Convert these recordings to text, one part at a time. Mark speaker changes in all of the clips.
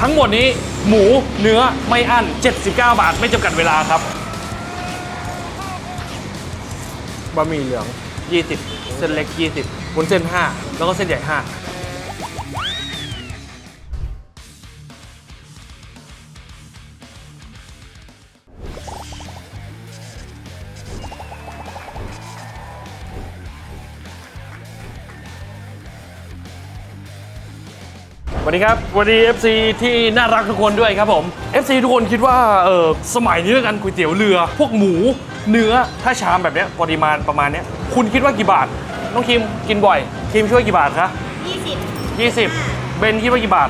Speaker 1: ทั้งหมดนี้หมูเนื้อไม่อั้น 79 บาทไม่จำกัดเวลาครับ บะหมี่เหลือง 20 เส้นเล็ก 20วุ้นเส้น 5 แล้วก็เส้นใหญ่ 5 วัสดีครับสวัสดี FC ที่น่ารักทุกคนด้วยครับผม FC ทุกคนคิดว่าเออสมัยนี้แล้วกันก๋วยเตี๋ยวเรือ พวกหมูเนื้อถ้าชามแบบเนี้ยปริมาณประมาณเนี้ยคุณคิดว่ากี่บาท น้องคิมกินบ่อยคิมช่วยกี่บาทคะ
Speaker 2: ยี่สิบ
Speaker 1: 20เบนคิดว่ากี่บาท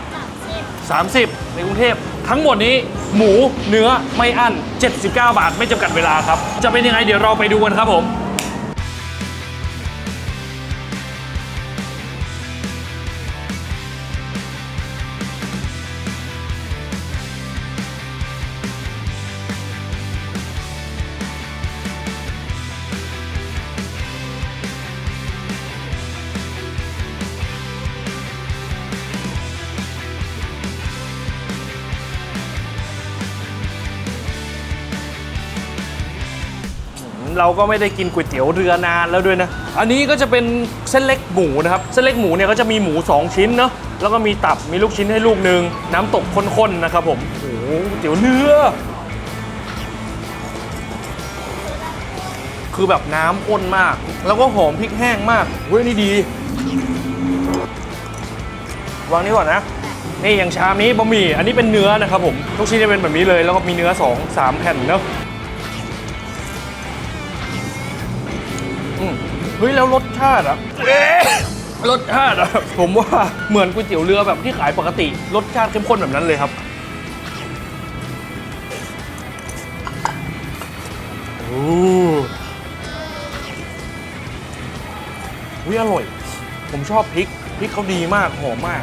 Speaker 2: สามสิบ
Speaker 1: 30 ในกรุงเทพทั้งหมดนี้หมูเนื้อไม่อั้น 79 บาทไม่จำกัดเวลาครับ จะเป็นยังไงเดี๋ยวเราไปดูกันครับผม เราก็ไม่ได้กินก๋วยเตี๋ยวเรือนานแล้วด้วยนะ อันนี้ก็จะเป็นเส้นเล็กหมูนะครับ เส้นเล็กหมูเนี่ยก็จะมีหมู 2 ชิ้นเนาะ แล้วก็มีตับ มีลูกชิ้นให้ลูกหนึ่งน้ำตกข้นๆนะครับผม โอ้โหก๋วยเตี๋ยวเรือคือแบบน้ำข้นมาก แล้วก็หอมพริกแห้งมากเว้ยนี่ดี วางนี้ก่อนนะ นี่อย่างชามนี้บะหมี่ อันนี้เป็นเนื้อนะครับผมทุกชิ้นจะเป็นแบบนี้เลย แล้วก็มีเนื้อ 2 3 แผ่นเนาะ เฮ้ยแล้วรสชาติอะเอ๊ะรสชาติอะผมว่าเหมือนก๋วยเตี๋ยวเรือแบบที่ขายปกติ รสชาติเข้มข้นแบบนั้นเลยครับโอ้วิอร่อย ผมชอบพริกพริกเขาดีมากหอมมาก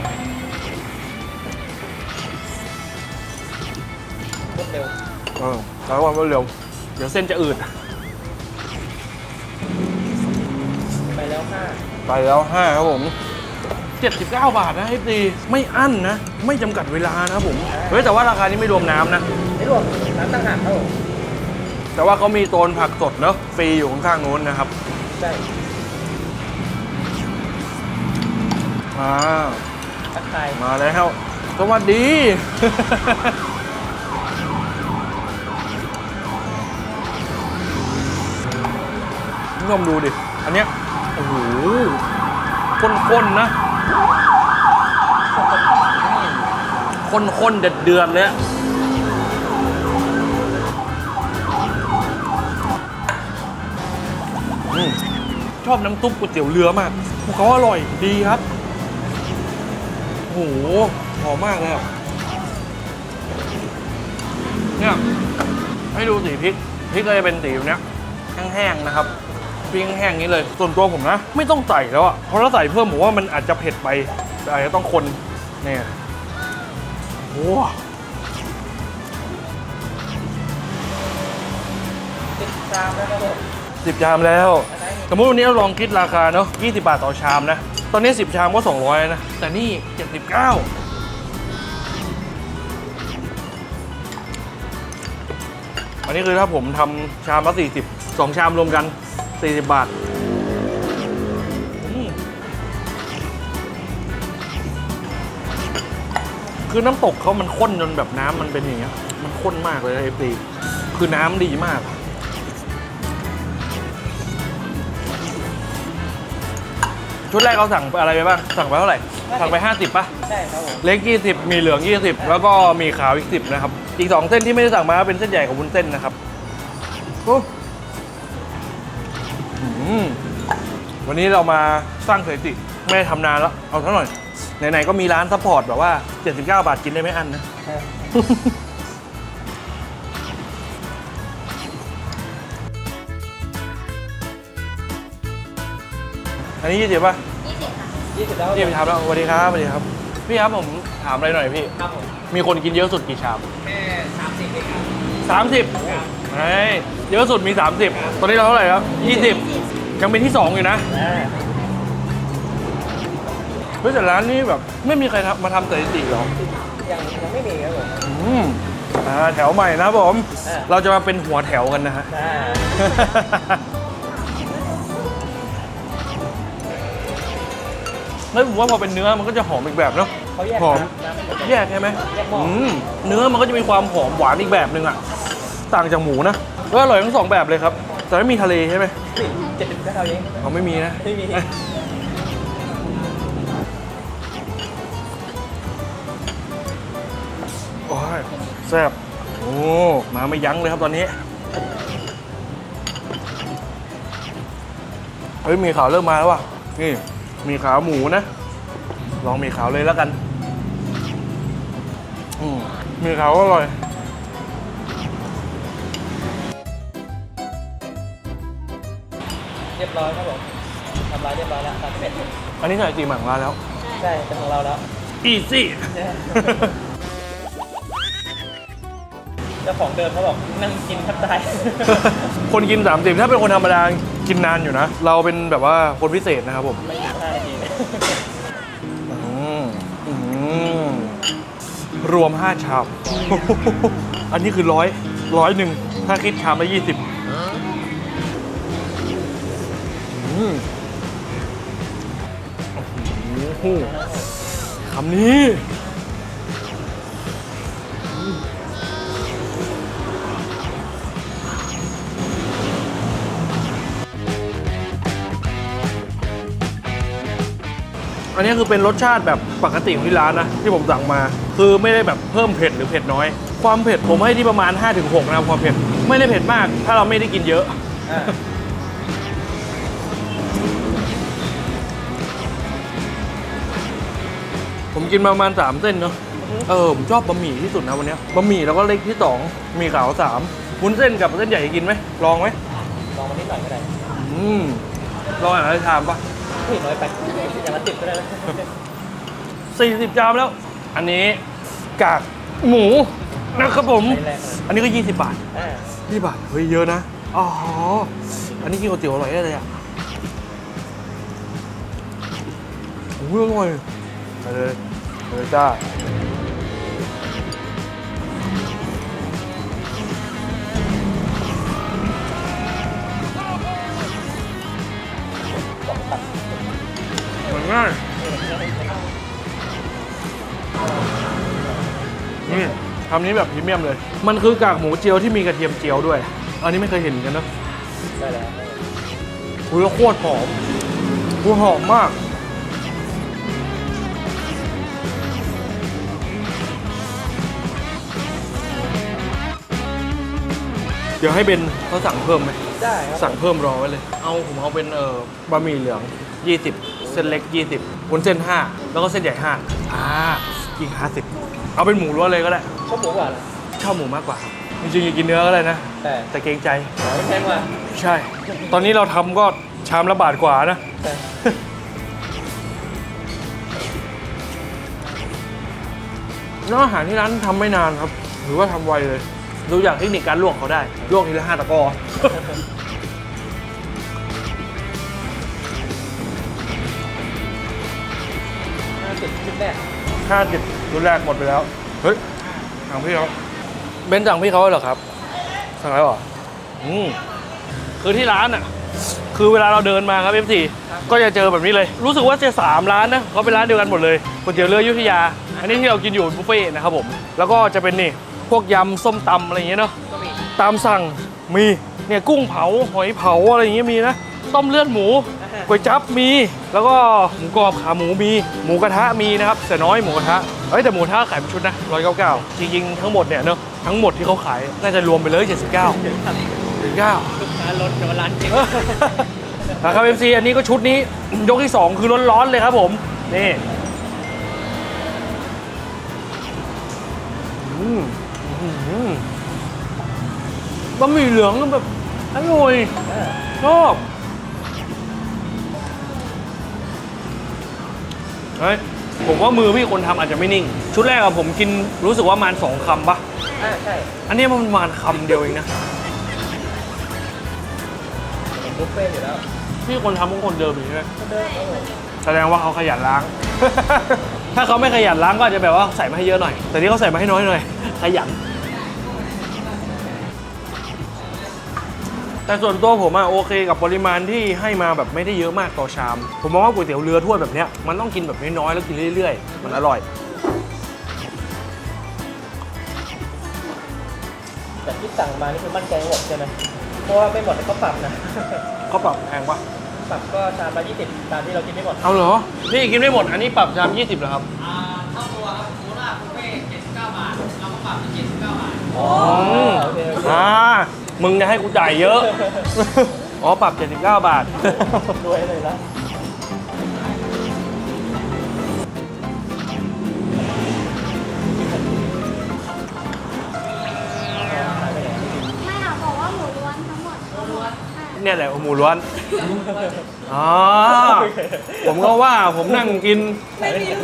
Speaker 3: รวดเร็ว
Speaker 1: เออแต่ว่าเร็ว เดี๋ยวเส้นจะอืด
Speaker 3: ไปแล้ว
Speaker 1: 5ครับผม 79 บาทนะให้ดีไม่อั้นนะ ไม่จำกัดเวลานะครับผม เฮ้ย แต่ว่าราคานี้ไม่รวมน้ำนะ
Speaker 3: ไม่รวมน้ำตั้งหากครับผม
Speaker 1: แต่ว่าเขามีโซนผักสดเนอะฟรีอยู่ข้างๆนู้นนะครับ
Speaker 3: ใช่
Speaker 1: อ่า
Speaker 3: ทักทาย
Speaker 1: มาแล้วสวัสดี คุณผู้ชมดูดิ อันเนี้ยโอ้โหข้นๆนะข้นๆเดือดๆเลยอะชอบน้ำซุปก๋วยเตี๋ยวเรือมากพวกเขาอร่อยดีครับโหหอมมากเลยอะเนี่ยให้ดูสีพริกพริกก็จะเป็นสีแบบเนี้ยแห้งๆนะครับ พริกแห้งนี้เลย ส่วนตัวผมนะ ไม่ต้องใส่แล้วอะเพราะถ้าใส่เพิ่มผมว่ามันอาจจะเผ็ดไปแต่อาจจะต้องคนเนี่ยโอ้
Speaker 3: ติดตามแล้วครับผม
Speaker 1: สิบชามแล้ว สมมติวันนี้เราลองคิดราคาเนาะ20 บาทต่อชามนะ ตอนนี้ 10 ชามก็ 200 นะ แต่นี่ 79อันนี้คือถ้าผมทำชามละ40 2ชามรวมกัน 40 บาทอืมคือน้ำตกเขามันข้นจนแบบน้ำมันเป็นอย่างเงี้ย มันข้นมากเลยเอฟซีคือน้ำดีมาก ชุดแรกเราสั่งอะไรไปบ้าง สั่งไปเท่าไหร่ สั่งไป 50ป่ะ
Speaker 3: ใช่ครับผม
Speaker 1: เล็ก 20 มีเหลือง 20 แล้วก็มีขาวอีก 10 นะครับ อีก 2 เส้นที่ไม่ได้สั่งมาเป็นเส้นใหญ่กับวุ้นเส้นนะครับโอ้อืม วันนี้เรามาสร้างสถิติไม่ได้ทำนานแล้ว เอาเท่าหน่อย ไหนๆก็มีร้านซัพพอร์ตแบบว่า 79 บาทกินได้ไม่อั้นนะ อันนี้ยี่สิบป่ะ
Speaker 2: ยี่สิบค่ะ
Speaker 3: ยี่สิบแล้ว
Speaker 1: พี่ไปทำแล้วสวัสดีครับสวัสดีครับ พี่ครับผมถามอะไรหน่อยพี่
Speaker 3: ครับผม
Speaker 1: มีคนกินเยอะสุดกี่ชาม
Speaker 3: แค่สามสิบเองครับ
Speaker 1: สามสิบไอ้ยเยอะสุดมี 30 ตอนนี้เราเท่าไหร่ครับยี่สิบ ยังเป็นที่2อยู่นะ
Speaker 3: อ่า
Speaker 1: เฮ้ยแต่ร้านนี้แบบ ไม่มีใครทำมาทำสถิติหรอ
Speaker 3: ยังยังไม่มีครับผม
Speaker 1: อืมอ่าแถวใหม่นะครับผม
Speaker 3: เออ
Speaker 1: เราจะมาเป็นหัวแถวกันนะฮะ
Speaker 3: อ่า
Speaker 1: เฮ้ยผมว่าพอเป็นเนื้อมันก็จะหอมอีกแบบเนาะ
Speaker 3: เขาแยก
Speaker 1: หอม
Speaker 3: น้ำน้ำ
Speaker 1: แยกใช่ไหม
Speaker 3: แยกหม้ออื
Speaker 1: มเนื้อมันก็จะมีความหอมหวานอีกแบบหนึ่งอะต่างจากหมูนะก็อร่อยทั้งสองแบบเลยครับ แต่ไม่มีทะเลใช่ไหม
Speaker 3: เจ็ดสิบเก้าเอง
Speaker 1: เขาไม่มีนะ
Speaker 3: ไม่มี
Speaker 1: โอ้ยแซ่บโอ้ มาไม่ยั้งเลยครับตอนนี้ เฮ้ย มีขาวเริ่มมาแล้วว่ะ นี่ มีขาวหมูนะ ลองมีขาวเลยแล้วกัน อืมมีขาวก็อร่อย
Speaker 3: เรียบร้อยครับผมทำร้ายเรียบร้อยแล้วสามสิบเอ็ด
Speaker 1: อันนี้ใส่จีหมังลาแล้ว
Speaker 3: ใช่เป็นของเราแล้ว
Speaker 1: อีซี่
Speaker 3: เจ้าของเดิมเขาบอกนั่งกินแทบตาย
Speaker 1: คนกินสามสิบถ้าเป็นคนธรรมดากินนานอยู่นะ เราเป็นแบบว่าคนพิเศษนะครับผม
Speaker 3: ไม่ถึงห้านาที
Speaker 1: อืมอืมชาม อันนี้คือร้อยร้อยหนึ่งถ้าคิดชามละยี่สิบ โอ้โหคำนี้อันนี้คือเป็นรสชาติแบบปกติของที่ร้านนะ ที่ผมสั่งมา คือไม่ได้แบบเพิ่มเผ็ดหรือเผ็ดน้อย ความเผ็ดผมให้ที่ประมาณ 5-6 นะครับความเผ็ด ไม่ได้เผ็ดมาก ถ้าเราไม่ได้กินเยอะ กินมาประมาณ 3 เส้นเนาะเออผมชอบบะหมี่ที่สุดนะวันเนี้ยบะหมี่แล้วก็เล็กที่ 2 มีขาว3วุ้นเส้นกับเส้นใหญ่กินไหมลองไหม
Speaker 3: ลองมานิดหน่อยก็ได้
Speaker 1: อืมลองอ่านอะไรชามปะ
Speaker 3: นี่น้อยไปอย่างละสิบก็ได้นะ
Speaker 1: 40ชามแล้ว อันนี้กากหมูนะครับผม
Speaker 3: ใช้แรงเลย
Speaker 1: อันนี้ก็ 20 บาท
Speaker 3: อ่า
Speaker 1: ยี่บาทเฮ้ยเยอะนะอ๋ออันนี้กินก๋วยเตี๋ยวอร่อยได้เลยอะโอ้ยอร่อยไปเลยไป เลยจ้าเหมือนง่ายนี่ทำนี้แบบพรีเมียมเลย มันคือกากหมูเจียวที่มีกระเทียมเจียวด้วย อันนี้ไม่เคยเห็นเหมือนกันนะ
Speaker 3: ได้แล้ว
Speaker 1: อุ้ยแล้วโคตรหอมอุ้ยหอมมาก ดี๋ยวให้เบนเขาสั่งเพิ่มไหม
Speaker 3: ได้ครับ
Speaker 1: สั่งเพิ่มรอไว้เลย เอาผมเอาเป็นเอ่อบะหมี่เหลือง 20 เส้นเล็ก 20วุ้นเส้น 5 แล้วก็เส้นใหญ่ 5 อ่าอีก50 เอาเป็นหมูล้วนเลยก็ได้
Speaker 3: ชอบหมูหวานเหรอ
Speaker 1: ชอบหมูมากกว่าครับจริงๆอยากกินเนื้อก็ได้นะ
Speaker 3: แต่
Speaker 1: แต่เกรงใจ
Speaker 3: หมูแพงกว่า
Speaker 1: ใช่ ตอนนี้เราทำก็ชามละบาทกว่านะ
Speaker 3: แต่
Speaker 1: แล้วอาหารที่ร้านทำไม่นานครับ หรือว่าทำไวเลย ดูอย่างเทคนิคการลวกเขาได้ ลวกทีละห้าตะกร้อ
Speaker 3: ห้าสิบชุดแรก
Speaker 1: ห้าสิบรุ่นแรกหมดไปแล้ว เฮ้ยสั่งพี่เขาเบนซ์สั่งพี่เขาเหรอครับ สั่งแล้วเหรออืมคือที่ร้านอะ คือเวลาเราเดินมาครับ F4 ก็จะเจอแบบนี้เลย รู้สึกว่าจะสามร้านนะเขาเป็นร้านเดียวกันหมดเลยก๋วยเตี๋ยวเรืออยุธยา อันนี้ที่เรากินอยู่บุฟเฟ่ต์นะครับผม แล้วก็จะเป็นนี่พ วกยำส้มตำอะไรอย่างเงี้ยเนาะ
Speaker 3: ก็มี
Speaker 1: ตามสั่งมีเนี่ยกุ้งเผาหอยเผาอะไรอย่างเงี้ยมีนะต้มเลือดหมูก๋วยจั๊บมีแล้วก็หมูกรอบขาหมูมีหมูกระทะมีนะครับแต่น้อยหมูกระทะเฮ้ยแต่หมูกระทะขายเป็นชุดนะร้อยเก้าเก้าจริงๆทั้งหมดเนี่ยเนอะทั้งหมดที่เขาขายน่าจะรวมไปเลย79 79
Speaker 3: ลูกค้าล้นแต่ว่าร้านจริง
Speaker 1: นะครับเอ็มซีอันนี้ก็ชุดนี้ ยกที่ 2 คือร้อนๆเลยครับผม นี่อืมอืมบะหมี่เหลืองก็แบบอร่อย
Speaker 3: อ่า
Speaker 1: ชอบเฮ้ยผมว่ามือพี่คนทำอาจจะไม่นิ่ง ชุดแรกอะผมกินรู้สึกว่าประมาณสองคำปะ
Speaker 3: อ่าใช่
Speaker 1: อันนี้มันประมาณคำเดียวเองนะ
Speaker 3: บุฟเฟ่ต์อยู่แล้ว
Speaker 1: พี่คนทำก็คนเดิมอยู่ใช่ไหม
Speaker 3: ก็เดิมครับผม
Speaker 1: แสดงว่าเขาขยันล้าง ถ้าเขาไม่ขยันล้างก็อาจจะแบบว่าใส่มาให้เยอะหน่อย แต่นี่เขาใส่มาให้น้อยหน่อย ขยัน แต่ส่วนตัวผมอะโอเคกับปริมาณที่ให้มาแบบไม่ได้เยอะมากต่อชาม ผมมองว่าก๋วยเตี๋ยวเรือถ้วยแบบเนี้ยมันต้องกินแบบน้อยๆแล้วกินเรื่อยๆ มันอร่อย
Speaker 3: แต่ที่สั่งมานี่คือมั่นใจหมดใช่ไหมเพราะว่าไม่หมดก็ปรับนะ
Speaker 1: เขาปรับแพงปะ
Speaker 3: ปรับก็ชามละยี่สิบตามที่เรากินไม่หมด
Speaker 1: เอาเหรอ นี่กินไม่หมดอันนี้ปรับชาม 20เหรอครับ
Speaker 4: อ่าเท่าตัวครับโคราชบุฟเฟ่79 บาท เราก็ปรับเป็น79 บาท
Speaker 3: อ๋อ
Speaker 1: อืม
Speaker 3: โอเคโอเค
Speaker 1: อ่า มึงจะให้กูจ่ายเยอะ อ๋อ ปรับ 79 บาท
Speaker 3: รวยเลยละ
Speaker 2: ไม่ค่ะบอกว่าหมูล้วนทั้งหมดหมูล้วน
Speaker 1: เนี่ยแหละหมูล้วน อ๋อ ผมก็ว่าผมนั่งกิน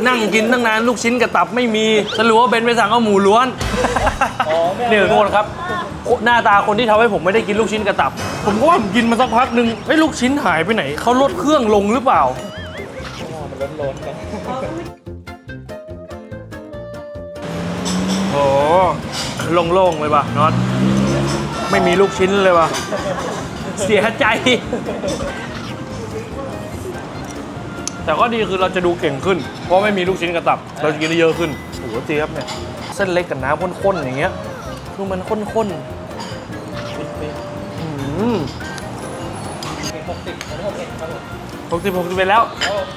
Speaker 1: นั่งกินตั้งนานลูกชิ้นกับตับไม่มีสรุปว่าเบนไปสั่งเอาหมูล้วน
Speaker 3: อ๋อไม่เอา
Speaker 1: เนี่ยทุกคนครับ หน้าตาคนที่ทำให้ผมไม่ได้กินลูกชิ้นกับตับ ผมก็ว่าผมกินมาสักพักหนึ่งไอ้ยลูกชิ้นหายไปไหน เขาลดเครื่องลงหรือเปล่า
Speaker 3: อ๋อมันล้นๆกัน
Speaker 1: โอ้โล่งๆเลยป่ะน็อตไม่มีลูกชิ้นเลยป่ะเสียใจ แต่ก็ดีคือเราจะดูเก่งขึ้น เพราะไม่มีลูกชิ้นกระตับ เราจะกินได้เยอะขึ้นโอ้โหเจี๊ยบเนี่ย เส้นเล็กกับน้ำข้นๆอย่างเงี้ยดูมันข้นๆอืม
Speaker 3: หกสิบอันนี้หกเอ็ดครับผม
Speaker 1: หกสิบหกสิบไปแล้ว
Speaker 3: ครับผม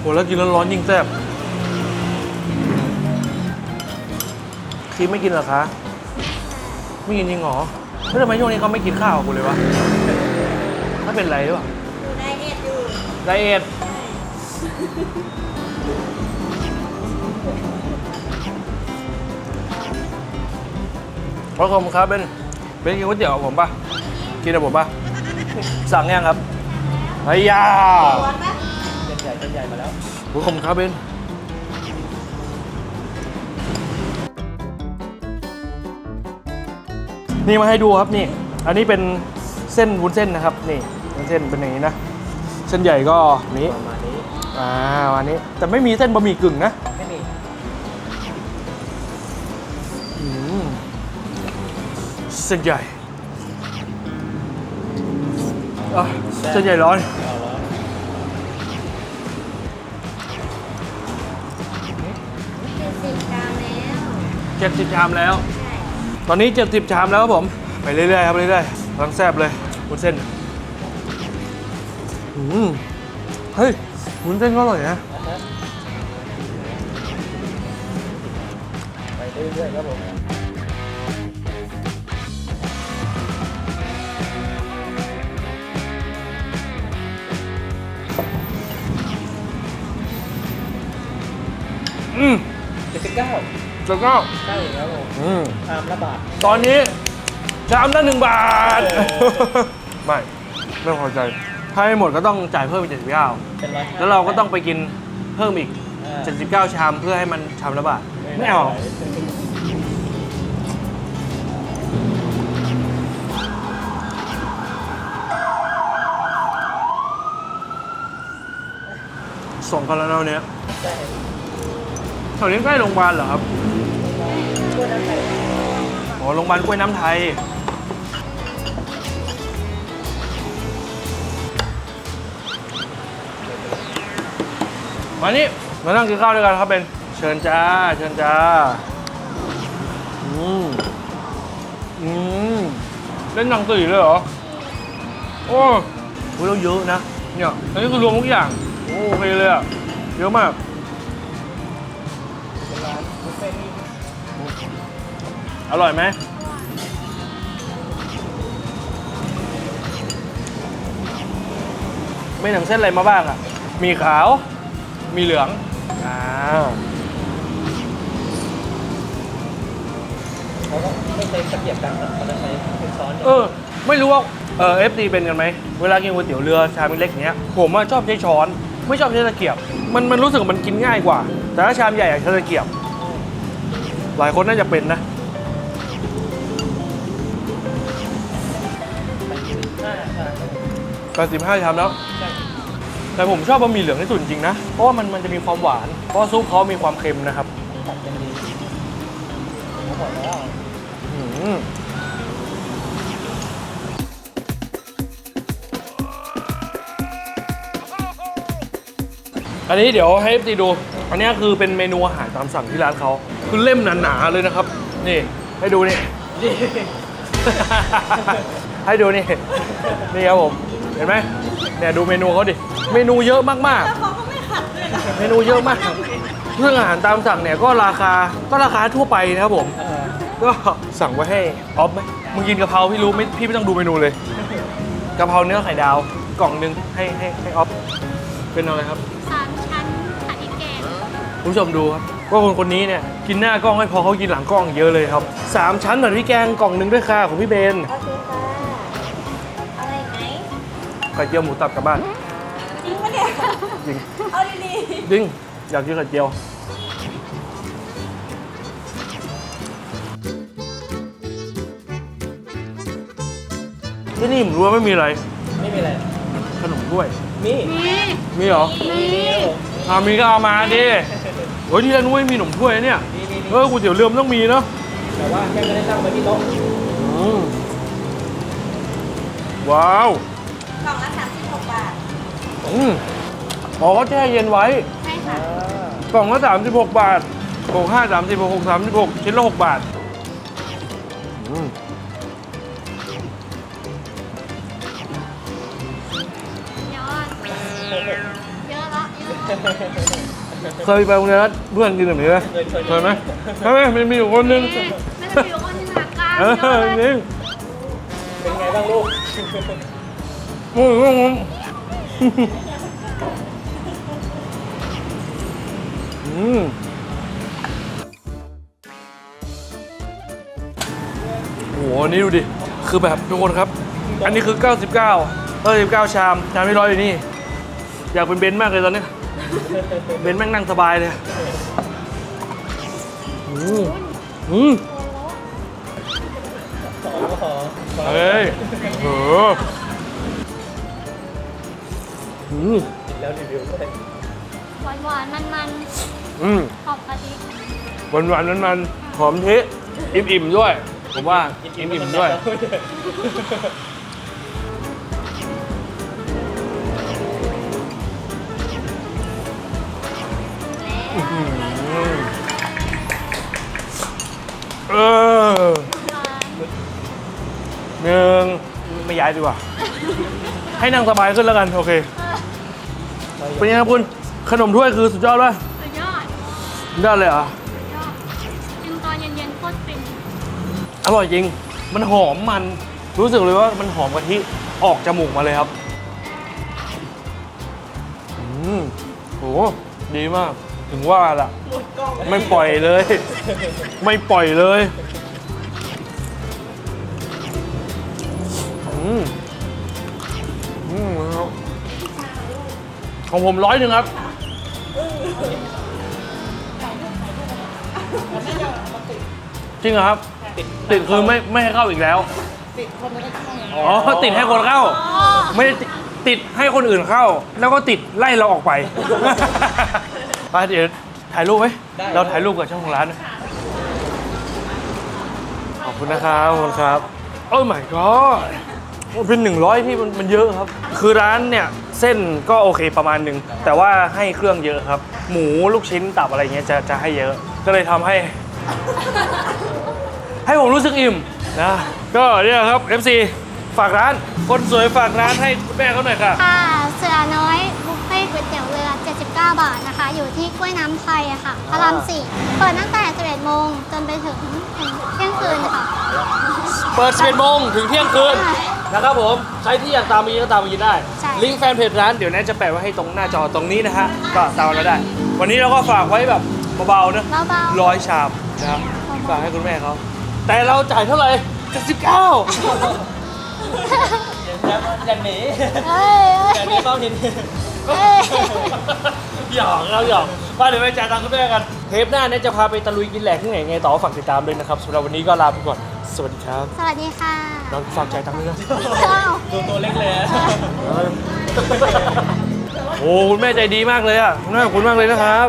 Speaker 1: โหแล้วกินร้อนๆยิ่งแซ่บครีมไม่กินเหรอคะ ไม่กินจริงเหรอแล้วทำไมช่วงนี้เขาไม่กินข้าวกับกูเลยวะถ้าเป็นไรหรือเปล่า
Speaker 2: ไดเอท
Speaker 1: ขอบคุณครับเบนเบนกินก๋วยเตี๋ยวกับผมปะกินกับผมปะสั่งยังครับไอ้ยา
Speaker 2: ล้วนปะ
Speaker 3: เส้นใหญ่เส้นใหญ่มาแล้ว
Speaker 1: ขอบคุณครับเบนนี่มาให้ดูครับนี่ อันนี้เป็นเส้นวุ้นเส้นนะครับ นี่วุ้นเส้นเป็นอย่างนี้นะ เส้นใหญ่ก็นี้
Speaker 3: ประมาณนี้
Speaker 1: อ่าวันนี้ แต่ไม่มีเส้นบะหมี่กึ่งนะ
Speaker 3: ไม่มี
Speaker 1: อืมเส้นใหญ่อะเส้นใหญ่ร้อน
Speaker 3: เอาแล้ว
Speaker 2: เจ็ดสิบกรัมแล้ว
Speaker 1: 70 ชามแล้ว
Speaker 2: ใช่
Speaker 1: ตอนนี้ 70 ชามแล้วครับผม ไปเรื่อยๆครับเรื่อยๆกำลังแซ่บเลยวุ้นเส้น อืมเฮ้ยวุ้นเส้นก็อร่อยนะ
Speaker 3: นะฮะไปเรื่อยๆครับผม
Speaker 1: อืม
Speaker 3: เจ็ดสิบเก้า
Speaker 1: แล้วก็
Speaker 3: ใช่ครับผม
Speaker 1: อืม
Speaker 3: ชามละบาท
Speaker 1: ตอนนี้ชามละหนึ่งบาท
Speaker 3: เออ
Speaker 1: ไม่ ไม่พอใจ ถ้าไม่หมดก็ต้องจ่ายเพิ่มเป็น79
Speaker 3: เป็นร้อย
Speaker 1: แล้วเราก็ต้องไปกินเพิ่มอีก
Speaker 3: อ่า
Speaker 1: 79 ชามเพื่อให้มันชามละบาทไม่เอา ส่งกันแล้วเนี้ย
Speaker 3: ใช่
Speaker 1: แถวนี้ใกล้โรงพยาบาลเหรอครับ
Speaker 3: ตัวนั้นไป
Speaker 1: อ๋อ โรงพยาบาลกล้วยน้ำไทย มานี่มานั่งกินข้าวด้วยกันครับเบนเชิญจ้า เชิญจ้า อืมอืมเล่นหนังตีเลยเหรอ โอ้โหเราเยอะนะ เนี่ยอันนี้คือรวมทุกอย่าง โอ้โอเคเลยอะเยอะมาก
Speaker 3: เป็นร้านบุฟเฟ่ต์นี่
Speaker 1: อร่อยไหมไม่หนังเส้นอะไรมาบ้างอะมีขาว มีเหลืองอ่า
Speaker 3: เขาก็ไม่ใช้ตะเกียบกันนะเขาจะใช้เป็นช้อน
Speaker 1: เออ ไม่รู้ว่าเออเอฟซีเป็นกันไหมเวลากินก๋วยเตี๋ยวเรือชามเล็กๆเนี้ยผมอะชอบใช้ช้อน ไม่ชอบใช้ตะเกียบ มันมันรู้สึกว่ามันกินง่ายกว่า แต่ถ้าชามใหญ่อยากใช้ตะเกียบ หลายคนน่าจะเป็นนะ
Speaker 3: ห้าชาม
Speaker 1: 85ชามแล้ว
Speaker 3: ใช่
Speaker 1: แต่ผมชอบบะหมี่เหลืองที่สุดจริงๆนะ เพราะว่ามันมันจะมีความหวาน เพราะว่าซุปเขามีความเค็มนะครับ
Speaker 3: ตัดกันดีหมดแล้ว
Speaker 1: อืมอันนี้เดี๋ยวให้ตีดู อันนี้คือเป็นเมนูอาหารตามสั่งที่ร้านเขา คือเล่มหนาๆเลยนะครับ นี่ ให้ดูนี่ ให้ดูนี่ นี่ครับผม เห็นไหมเนี่ยดูเมนูเขาดิ เมนูเยอะมากๆ
Speaker 2: แล้วเขาก็ไม่ขัดด้วยนะ
Speaker 1: เมนูเยอะมากเรื่องอาหารตามสั่งเนี่ยก็ราคาก็ราคาทั่วไปนะครับผม
Speaker 3: เออ
Speaker 1: ก็สั่งไว้ให้ออฟไหมมึงกินกะเพราพี่รู้ไม่พี่ไม่ต้องดูเมนูเลยกะเพราเนื้อไข่ดาวกล่องหนึงให้ให้ให้ออฟเป็นอะไรครับ
Speaker 2: สามชั้นผัดพริกแกง
Speaker 1: คุณผู้ชมดูครับว่าคนคนนี้เนี่ยกินหน้ากล้องไม่พอเขากินหลังกล้องเยอะเลยครับสามชั้นผัดพริกแกงกล่องหนึ่งด้วยค่ะของพี่เบน
Speaker 2: โอเคค่ะอะไรไหม
Speaker 1: ไข่เจียวหมูตับกลับบ้าน
Speaker 2: จริงปะเนี่ย
Speaker 1: จริง
Speaker 2: เอาดี
Speaker 1: จริง อยากกินไข่เจียว ที่นี่ผมรู้ว่าไม่มีอะไร
Speaker 3: ไม่มีอะไร
Speaker 1: ขนมถ้วย
Speaker 3: มี
Speaker 2: ๆนี่
Speaker 1: มีเหรอ
Speaker 2: นี่
Speaker 1: อามีก็เอามาดิโอ้ยที่ร้านนู้นไม่มีขนมถ้วยนะเนี่ย
Speaker 3: มีมีมี
Speaker 1: เออก๋วยเตี๋ยวเรือมนต้องมีเนาะ
Speaker 3: แต่ว่าแค่ไม่ได้ตั้งไว้ที่โต๊ะ
Speaker 1: อืมว้าว
Speaker 2: กล่องละสามสิบหกบาท
Speaker 1: อืม อ๋อเขาแช่เย็นไว้
Speaker 2: ใช่ค่ะ
Speaker 1: กล่องละ36 บาทหกห้าสามสิบหกสามสิบหกชิ้นละ6บาทอืม
Speaker 2: เดี๋ยวอะเยอะละเยอะละ
Speaker 1: เคยไปโรงเรียนแล้วเพื่อนกินแบบนี้ไหมเคยไหมใช่ไหมมันมีอยู่คนนึง
Speaker 2: นี่ไม่ได้อยู่คนที่หนักกลาง
Speaker 1: เอ
Speaker 2: เยอะ
Speaker 1: อ
Speaker 2: เลย
Speaker 1: จริง
Speaker 3: เป็นไงบ้างลูก
Speaker 1: โอ้โห อืมโอ้โหนี่ดูดิ คือแบบทุกคนครับ อันนี้คือ 99 99 ชาม ชามที่ร้อยอยู่นี่ อยากเป็นเบนซ์มากเลยตอนเนี้ยเบนซ์แม่งนั่งสบายเลย อืมอืม
Speaker 3: สองก็พอ
Speaker 1: เฮ้ยเอออืม
Speaker 3: กินแล้วรีวิวด้วย
Speaker 2: หวานหวานมันมัน
Speaker 1: อืม
Speaker 2: ขอบกะทิ
Speaker 1: หวานหวานมันมันๆหอมเทะอิ่มอิ่มๆด้วย ผมว่าอิ่มอิ่มๆด้วย เออหนึ่งไม่ย้ายดีกว่า ให้นั่งสบายขึ้นแล้วกัน โอเค เป็นยังไงครับคุณ ขนมถ้วยคือสุดยอดป่ะ
Speaker 2: สุดย
Speaker 1: ยอดเลยเหรอ
Speaker 2: สุดยอดกินตอนเย็นๆโคตรฟิน
Speaker 1: อร่อยจริง มันหอมมัน รู้สึกเลยว่ามันหอมกะทิออกจมูกมาเลยครับ อืมโห ดีมาก ถึงว่าล่ะ ไม่ปล่อยเลย ไม่ปล่อยเลย อืม อืมครับของผมร้อยหนึ่งครับ จริงเหรอครับ
Speaker 3: ติด
Speaker 1: ติดคือไม่ไม่ให้เข้าอีกแล้ว
Speaker 3: ติดคนไม่ได้เข้า
Speaker 1: อ๋อ ติดให้คนเข้า ไม่ได้ติดติดให้คนอื่นเข้า แล้วก็ติดไล่เราออกไป ไปเดี๋ยวถ่ายรูปไหมเราถ่ายรูปกับเจ้าของร้านนะขอบคุณนะครับขอบคุณครับโอ้ my god เป็นหนึ่งร้อยที่มันมันเยอะครับ คือร้านเนี่ยเส้นก็โอเคประมาณหนึ่งแต่ว่าให้เครื่องเยอะครับ หมูลูกชิ้นตับอะไรเงี้ยจะจะให้เยอะ ก็เลยทำให้ ให้ผมรู้สึกอิ่มนะ ก็เนี่ยครับ FC ฝากร้าน คนสวยฝากร้านให้คุณแม่เขาหน่อยค่ะ
Speaker 2: ค่ะ เสือน้อยบุฟเฟ่ต์ก๋วยเตี๋ยวเรือ 79 บาทนะคะ อยู่ที่กล้วยน้ำไทยอะค่ะพระรามสี่เปิดตั้งแต่ 11โมงจนไปถึงเที่ยงคืนค่ะ
Speaker 1: เปิด 11โมงถึงเที่ยงคืน
Speaker 2: ใช่
Speaker 1: นะครับผม ใครที่อยากตามมีก็ตามมากินได้
Speaker 2: ใช่
Speaker 1: ลิงก์แฟนเพจร้านเดี๋ยวแนทจะแปะไว้ให้ตรงหน้าจอตรงนี้นะฮะ ก็ตามมาได้ วันนี้เราก็ฝากไว้แบบเบาๆนะ
Speaker 2: เบาๆ
Speaker 1: ร้อยชามนะครับฝากให้คุณแม่เขา แต่เราจ่ายเท่าไหร่79
Speaker 3: อย่างนี้อย่างหนี
Speaker 2: เอ้ย
Speaker 3: อย่างหนี้เข้าทิน
Speaker 2: เอ้ย
Speaker 1: หยอกเราหยอกมาเดี๋ยวไปจ่ายตังค์คุณแม่กัน เทปหน้าเนี่ยจะพาไปตะลุยกินแหลกที่ไหนไงต่อฝากติดตามด้วยนะครับสำหรับวันนี้ก็ลาไปก่อน สวัสดีครับ
Speaker 2: สวัสดีค่ะ
Speaker 1: เราฝากจ่ายตังค์ด้วยนะ
Speaker 2: อ้าว
Speaker 3: ดูตัวเล็กเลยอะ
Speaker 1: เออโอ้คุณแม่ใจดีมากเลยอะคุณแม่ขอบคุณมากเลยนะครับ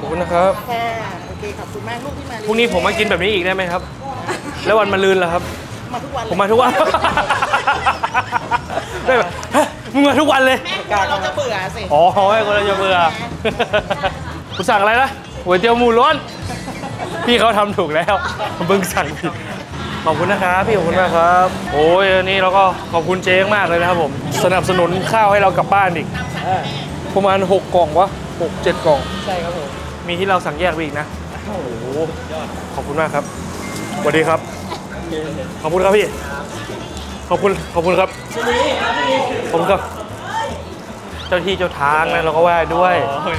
Speaker 1: ขอบคุณนะครับ
Speaker 5: ค่ะโอเคขอบคุณมากลูกที่มา
Speaker 1: พรุ่งนี้ผมมากินแบบนี้อีกได้ไหมครับ แล้ววันมะรืนล่ะครับ
Speaker 5: มาทุกวัน
Speaker 1: ผมมาทุกวันได้แบบฮะมึงมาทุกวันเลย
Speaker 5: กาเราจะเบื่อสิ
Speaker 1: อ๋อให้คนเราจะเบื่อคุณสั่งอะไรนะก๋วยเตี๋ยวหมูล้วน พี่เขาทำถูกแล้วผมเพิ่งสั่งผิด ขอบคุณนะครับพี่ขอบคุณมากครับ โอ้ยอันนี้เราก็ขอบคุณเจ๊มากเลยนะครับผม สนับสนุนข้าวให้เรากลับบ้านอีก
Speaker 3: อ่า
Speaker 1: ประมาณ 6 กล่องวะ6 7 กล่อง
Speaker 3: ใช่ครับผม
Speaker 1: มีที่เราสั่งแยกไปอีกนะ โอ้โห ขอบคุณมากครับ สวัสดีครับ ขอบคุณครับพี่ ขอบคุณ ขอบคุณครับ ขอบคุณครับ เจ้าที่เจ้าทางนะเราก็แวะด้วย
Speaker 3: อ๋อ